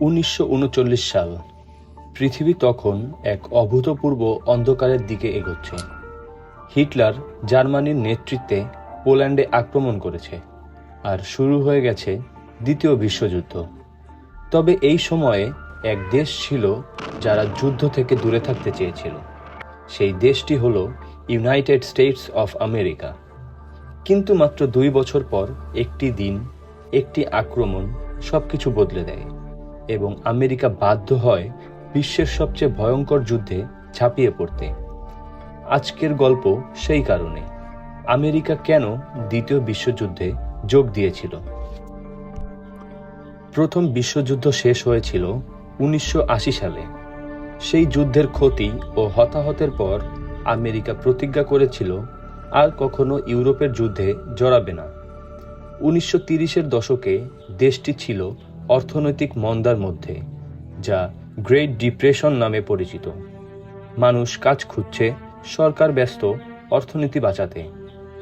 উনিশশো উনচল্লিশ সাল, পৃথিবী তখন এক অভূতপূর্ব অন্ধকারের দিকে এগোচ্ছে। হিটলার জার্মানির নেতৃত্বে পোল্যান্ডে আক্রমণ করেছে আর শুরু হয়ে গেছে দ্বিতীয় বিশ্বযুদ্ধ। তবে এই সময়ে এক দেশ ছিল যারা যুদ্ধ থেকে দূরে থাকতে চেয়েছিল। সেই দেশটি হলো ইউনাইটেড স্টেটস অফ আমেরিকা। কিন্তু মাত্র দুই বছর পর একটি দিন, একটি আক্রমণ সব কিছু বদলে দেয়। এবং আমেরিকা বাধ্য হয় বিশ্বের সবচেয়ে ভয়ঙ্কর যুদ্ধে ঝাঁপিয়ে পড়তে। আজকের গল্প সেই কারণে। আমেরিকা কেন দ্বিতীয় বিশ্বযুদ্ধে যোগ দিয়েছিল? প্রথম বিশ্বযুদ্ধ শেষ হয়েছিল উনিশশো সালে। সেই যুদ্ধের ক্ষতি ও হতাহতের পর আমেরিকা প্রতিজ্ঞা করেছিল, আর কখনো ইউরোপের যুদ্ধে জড়াবে না। উনিশশো তিরিশের দশকে দেশটি ছিল অর্থনৈতিক মন্দার মধ্যে, যা গ্রেট ডিপ্রেশন নামে পরিচিত। মানুষ কাজ খুঁজছে, সরকার ব্যস্ত, অর্থনীতি বাঁচাতে।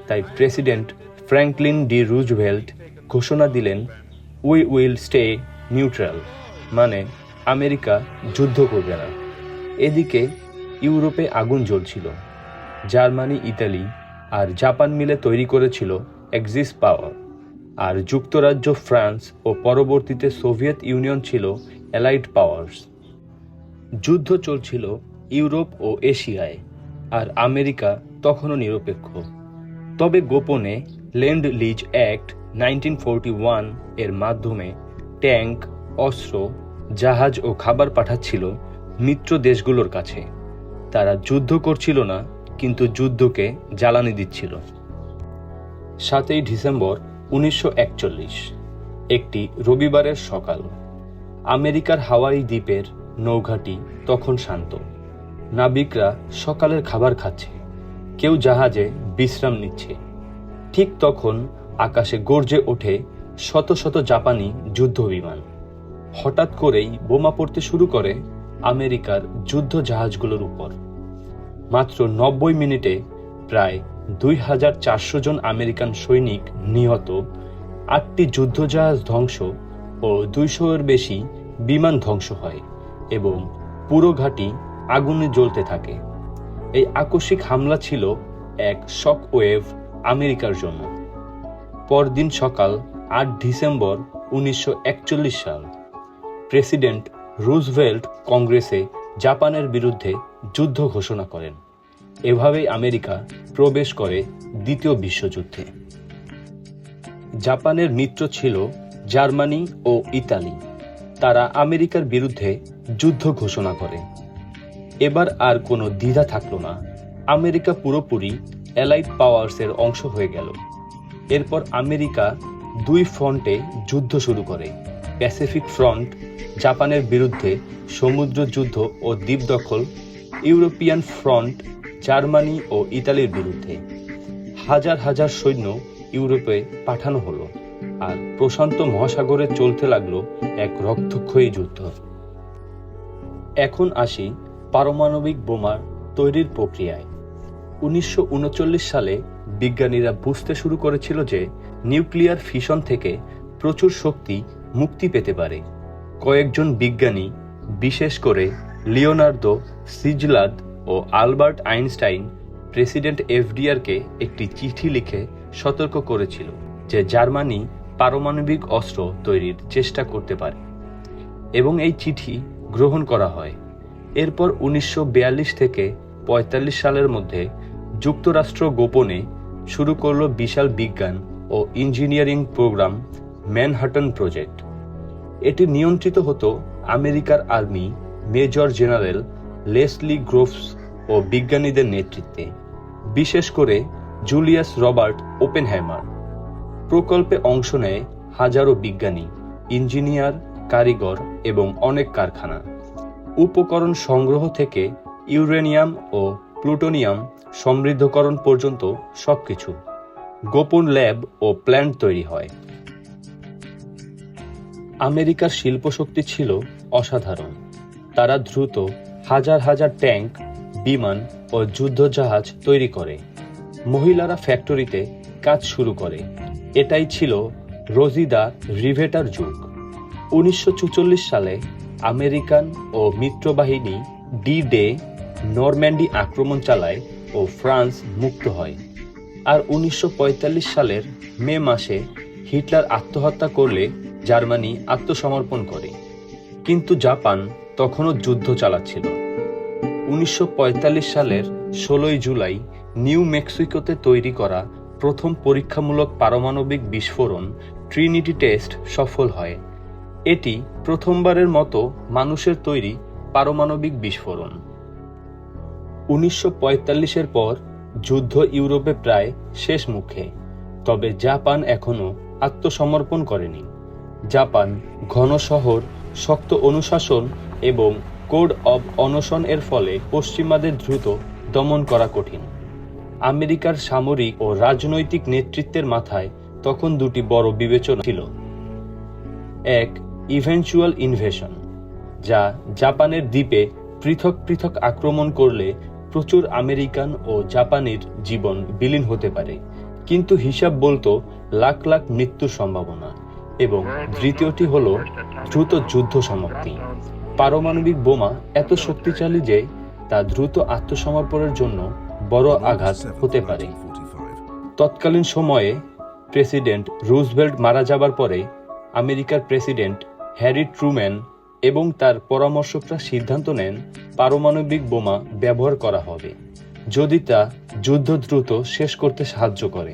তাই প্রেসিডেন্ট ফ্র্যাঙ্কলিন ডি রুজভেল্ট ঘোষণা দিলেন উই উইল স্টে নিউট্রাল মানে আমেরিকা যুদ্ধ করবে না। এদিকে ইউরোপে আগুন জ্বলছিল। জার্মানি, ইতালি আর জাপান মিলে তৈরি করেছিল এক্সিস পাওয়ার। আর যুক্তরাজ্য, ফ্রান্স ও পরবর্তীতে সোভিয়েত ইউনিয়ন ছিল অ্যালাইড পাওয়ার্স। যুদ্ধ চলছিল ইউরোপ ও এশিয়ায়, আর আমেরিকা তখনও নিরপেক্ষ। তবে গোপনে ল্যান্ড লিজ অ্যাক্ট নাইনটিন এর মাধ্যমে ট্যাঙ্ক, অস্ত্র, জাহাজ ও খাবার পাঠাচ্ছিল মিত্র দেশগুলোর কাছে। তারা যুদ্ধ করছিল না, কিন্তু যুদ্ধকে জ্বালানি দিচ্ছিল। সাতই ডিসেম্বর উনিশশো একচল্লিশ, একটি রবিবারের সকাল। আমেরিকার হাওয়াই দ্বীপের নৌঘাটি তখন শান্ত। নাবিকরা সকালের খাবার খাচ্ছে, কেউ জাহাজে বিশ্রাম নিচ্ছে। ঠিক তখন আকাশে গর্জে ওঠে শত শত জাপানি যুদ্ধ বিমান হঠাৎ করেই বোমা পড়তে শুরু করে আমেরিকার যুদ্ধ জাহাজগুলোর উপর। মাত্র নব্বই মিনিটে প্রায় দুই হাজার চারশো জন আমেরিকান সৈনিক নিহত, আটটি যুদ্ধজাহাজ ধ্বংস ও দুইশো এর বেশি বিমান ধ্বংস হয় এবং পুরো ঘাঁটি আগুনে জ্বলতে থাকে। এই আকস্মিক হামলা ছিল এক শক ওয়েভ আমেরিকার জন্য। পরদিন সকাল আট ডিসেম্বর উনিশশো একচল্লিশ সাল, প্রেসিডেন্ট রুজভেল্ট কংগ্রেসে জাপানের বিরুদ্ধে যুদ্ধ ঘোষণা করেন। এভাবেই আমেরিকা প্রবেশ করে দ্বিতীয় বিশ্বযুদ্ধে। জাপানের মিত্র ছিল জার্মানি ও ইতালি। তারা আমেরিকার বিরুদ্ধে যুদ্ধ ঘোষণা করে। এবার আর কোনো দ্বিধা থাকল না। আমেরিকা পুরোপুরি অ্যালাইড পাওয়ার্সের অংশ হয়ে গেল। এরপর আমেরিকা দুই ফ্রন্টে যুদ্ধ শুরু করে। প্যাসিফিক ফ্রন্ট জাপানের বিরুদ্ধে সমুদ্র যুদ্ধ ও দ্বীপ দখল ইউরোপিয়ান ফ্রন্ট জার্মানি ও ইতালির বিরুদ্ধে হাজার হাজার সৈন্য ইউরোপে পাঠানো হলো আর প্রশান্ত মহাসাগরে চলতে লাগল এক রক্তক্ষয়ী যুদ্ধ। এখন আসি পারমাণবিক বোমার তৈরির প্রক্রিয়ায়। উনিশশো উনচল্লিশ সালে বিজ্ঞানীরা বুঝতে শুরু করেছিল যে নিউক্লিয়ার ফিশন থেকে প্রচুর শক্তি মুক্তি পেতে পারে। কয়েকজন বিজ্ঞানী, বিশেষ করে লিওনার্দো সিজলাদ ও আলবার্ট আইনস্টাইন প্রেসিডেন্ট এফডিআরকে একটি চিঠি লিখে সতর্ক করেছিল যে জার্মানি পারমাণবিক অস্ত্র তৈরির চেষ্টা করতে পারে এবং এই চিঠি গ্রহণ করা হয়। এরপর উনিশশো থেকে ৪৫ সালের মধ্যে যুক্তরাষ্ট্র গোপনে শুরু করল বিশাল বিজ্ঞান ও ইঞ্জিনিয়ারিং প্রোগ্রাম ম্যানহাটন প্রজেক্ট। এটি নিয়ন্ত্রিত হতো আমেরিকার army major general Leslie Groves ও বিজ্ঞানীদের নেতৃত্বে, বিশেষ করে জুলিয়াস রবার্ট ওপেনহ্যামার প্রকল্পে অংশ নেয় হাজারো বিজ্ঞানী, ইঞ্জিনিয়ার, কারিগর এবং অনেক কারখানা। উপকরণ সংগ্রহ থেকে ইউরেনিয়াম ও প্লুটোনিয়াম সমৃদ্ধকরণ পর্যন্ত সবকিছু গোপন ল্যাব ও প্ল্যান্ট তৈরি হয়। আমেরিকার শিল্পশক্তি ছিল অসাধারণ। তারা দ্রুত হাজার হাজার ট্যাঙ্ক বিমান ও যুদ্ধজাহাজ তৈরি করে। মহিলারা ফ্যাক্টরিতে কাজ শুরু করে। এটাই ছিল রোজিদা রিভেটার যুগ। উনিশশো সালে আমেরিকান ও মিত্রবাহিনী ডি ডে নরম্যান্ডি আক্রমণ চালায় ও ফ্রান্স মুক্ত হয়। আর উনিশশো পঁয়তাল্লিশ সালের মে মাসে হিটলার আত্মহত্যা করলে জার্মানি আত্মসমর্পণ করে। কিন্তু জাপান তখনও যুদ্ধ চালাচ্ছিল। উনিশশো পঁয়তাল্লিশ সালের ষোলোই জুলাই নিউ মেক্সিকোতে তৈরি করা প্রথম পরীক্ষামূলক পারমাণবিক বিস্ফোরণ ট্রিনিটি টেস্ট সফল হয়। এটি প্রথমবারের মতো মানুষের তৈরি পারমাণবিক বিস্ফোরণ। উনিশশো এর পর যুদ্ধ ইউরোপে প্রায় শেষ মুখে, তবে জাপান এখনও আত্মসমর্পণ করেনি। জাপান ঘন শহর শক্ত অনুশাসন এবং কোড অব অনশন এর ফলে পশ্চিমাদের দ্রুত দমন করা কঠিন। আমেরিকার সামরিক ও রাজনৈতিক নেতৃত্বের মাথায় তখন দুটি বড় বিবেচনা ছিল। এক ইভেনচুয়াল ইনভেশন যা জাপানের দ্বীপে পৃথক পৃথক আক্রমণ করলে প্রচুর আমেরিকান ও জাপানির জীবন বিলীন হতে পারে। কিন্তু হিসাব বলতো, লাখ লাখ মৃত্যুর সম্ভাবনা এবং দ্বিতীয়টি হল দ্রুত যুদ্ধ সমাপ্তি। পারমাণবিক বোমা এত শক্তিশালী যে তা দ্রুত আত্মসমর্পণের জন্য বড় আঘাত হতে পারে। তৎকালীন সময়ে প্রেসিডেন্ট রুজভেল্ট মারা যাবার পরে আমেরিকার প্রেসিডেন্ট হ্যারি ট্রুম্যান এবং তার পরামর্শকরা সিদ্ধান্ত নেন পারমাণবিক বোমা ব্যবহার করা হবে, যদি তা যুদ্ধ দ্রুত শেষ করতে সাহায্য করে।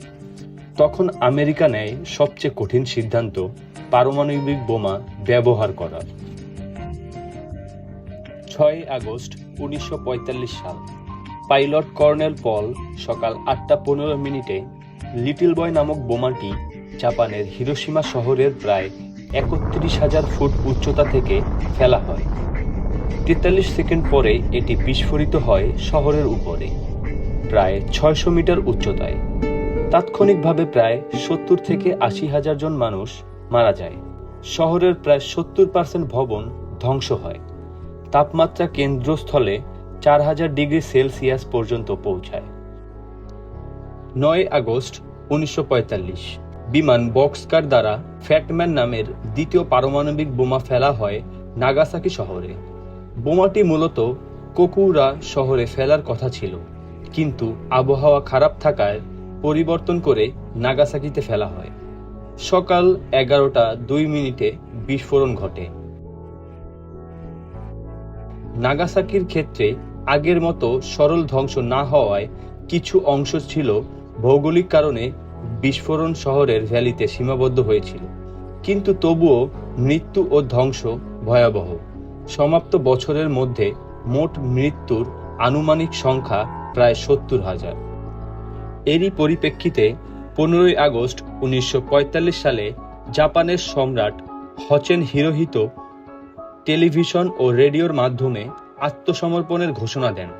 তখন আমেরিকা নেয় সবচেয়ে কঠিন সিদ্ধান্ত পারমাণবিক বোমা ব্যবহার করার। ছয় আগস্ট উনিশশো পঁয়তাল্লিশ সাল। পাইলট কর্নেল পল সকাল আটটা পনেরো মিনিটে লিটল বয় নামক বোমাটি জাপানের হিরোসীমা শহরের প্রায় একত্রিশ হাজার ফুট উচ্চতা থেকে ফেলা হয়। তেতাল্লিশ সেকেন্ড পরে এটি বিস্ফোরিত হয় শহরের উপরে, প্রায় ছয়শো মিটার উচ্চতায়। তাৎক্ষণিকভাবে প্রায় সত্তর থেকে আশি হাজার জন মানুষ মারা যায়। শহরের প্রায় সত্তর পার্সেন্ট ভবন ধ্বংস হয়। তাপমাত্রা কেন্দ্রস্থলে চার হাজার ডিগ্রি সেলসিয়াস পর্যন্ত পৌঁছায়। নয় আগস্ট উনিশশো পঁয়তাল্লিশ, বিমান বক্সকার দ্বারা ফ্যাটম্যান নামের দ্বিতীয় পারমাণবিক বোমা ফেলা হয় নাগাসাকি শহরে। বোমাটি মূলত কোকুরা শহরে ফেলার কথা ছিল, কিন্তু আবহাওয়া খারাপ থাকায় পরিবর্তন করে নাগাসাকিতে ফেলা হয়। সকাল এগারোটা দুই মিনিটে বিস্ফোরণ ঘটে। নাগাসাকির ক্ষেত্রে আগের মতো সরল ধ্বংস না হওয়ায় কিছু অংশ ছিল ভৌগোলিক কারণে বিস্ফোরণ শহরের ভ্যালিতে সীমাবদ্ধ হয়েছিল। কিন্তু তবুও মৃত্যু ও ধ্বংস ভয়াবহ। সমাপ্ত বছরের মধ্যে মোট মৃত্যুর আনুমানিক সংখ্যা প্রায় সত্তর হাজার। এরই পরিপ্রেক্ষিতে পনেরোই আগস্ট উনিশশো পঁয়তাল্লিশ সালে জাপানের সম্রাট হচেন হিরোহিতো টেলিভিশন ও রেডিওর মাধ্যমে আত্মসমর্পণের ঘোষণা দেন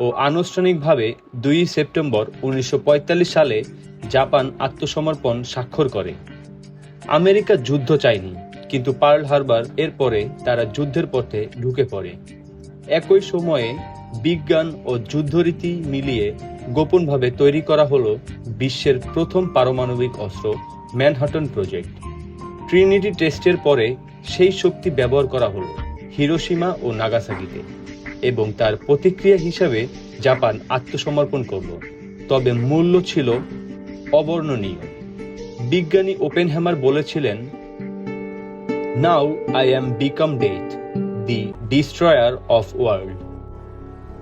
ও আনুষ্ঠানিকভাবে দুই সেপ্টেম্বর উনিশশো পঁয়তাল্লিশ সালে জাপান আত্মসমর্পণ স্বাক্ষর করে। আমেরিকা যুদ্ধ চায়নি, কিন্তু পার্ল হারবার এর পরে তারা যুদ্ধের পথে ঢুকে পড়ে। একই সময়ে বিজ্ঞান ও যুদ্ধরীতি মিলিয়ে গোপনভাবে তৈরি করা হলো বিশ্বের প্রথম পারমাণবিক অস্ত্র ম্যানহাটন প্রজেক্ট। ট্রিনিটি টেস্টের পরে সেই শক্তি ব্যবহার করা হলো হিরোসীমা ও নাগাসাকিতে এবং তার প্রতিক্রিয়া হিসাবে জাপান আত্মসমর্পণ করল। তবে মূল্য ছিল অবর্ণনীয়। বিজ্ঞানী ওপেনহ্যামার বলেছিলেন now I am become death the destroyer of world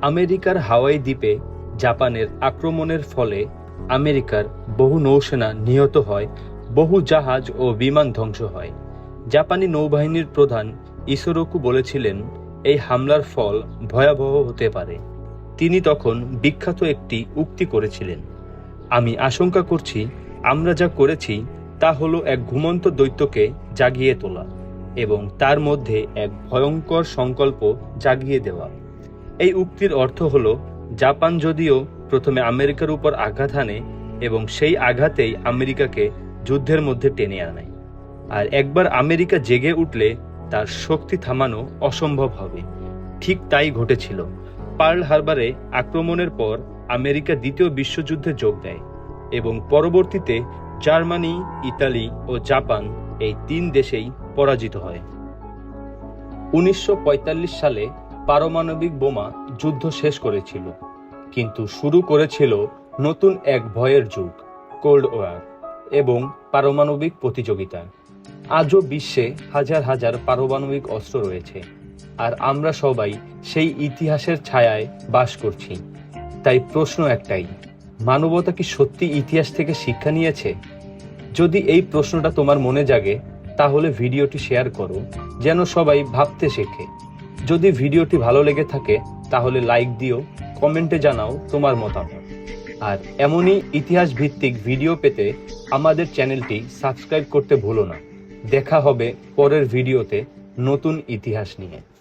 আমেরিকার হাওয়াই দ্বীপে জাপানের আক্রমণের ফলে আমেরিকার বহু নৌসেনা নিহত হয়, বহু জাহাজ ও বিমান ধ্বংস হয়। জাপানি নৌবাহিনীর প্রধান ইসোরোকু বলেছিলেন, এই হামলার ফল ভয়াবহ হতে পারে। তিনি তখন বিখ্যাত একটি উক্তি করেছিলেন, আমি আশঙ্কা করছি, আমরা যা করেছি, তা হলো এক ঘুমন্ত দৈত্যকে জাগিয়ে তোলা এবং তার মধ্যে এক ভয়ঙ্কর সংকল্প জাগিয়ে দেওয়া। এই উক্তির অর্থ হল, জাপান যদিও প্রথমে আমেরিকার উপর আঘাত হানে এবং সেই আঘাতেই আমেরিকাকে যুদ্ধের মধ্যে টেনে আনে। আর একবার আমেরিকা জেগে উঠলে তার শক্তি থামানো অসম্ভব হবে। ঠিক তাই ঘটেছিল। পার্ল হারবারে আক্রমণের পর আমেরিকা দ্বিতীয় বিশ্বযুদ্ধে যোগ দেয় এবং পরবর্তীতে জার্মানি, ইতালি ও জাপান এই তিন দেশেই পরাজিত হয়। উনিশশো পঁয়তাল্লিশ সালে পারমাণবিক বোমা যুদ্ধ শেষ করেছিল, কিন্তু শুরু করেছিল নতুন এক ভয়ের যুগ, কোল্ড ওয়ার, এবং পারমাণবিক প্রতিযোগিতা। আজও বিশ্বে হাজার হাজার পারমাণবিক অস্ত্র রয়েছে। আর আমরা সবাই সেই ইতিহাসের ছায়ায় বাস করছি। তাই প্রশ্ন একটাই, মানবতা কি সত্যি ইতিহাস থেকে শিক্ষা নিয়েছে? যদি এই প্রশ্নটা তোমার মনে জাগে, তাহলে ভিডিওটি শেয়ার করো, যেন সবাই ভাবতে শেখে। যদি ভিডিওটি ভালো লেগে থাকে, তাহলে লাইক দিও, কমেন্টে জানাও তোমার মতামত। আর এমনই ইতিহাস ভিত্তিক ভিডিও পেতে আমাদের চ্যানেলটি সাবস্ক্রাইব করতে ভুলো না। দেখা হবে পরের ভিডিওতে নতুন ইতিহাস নিয়ে।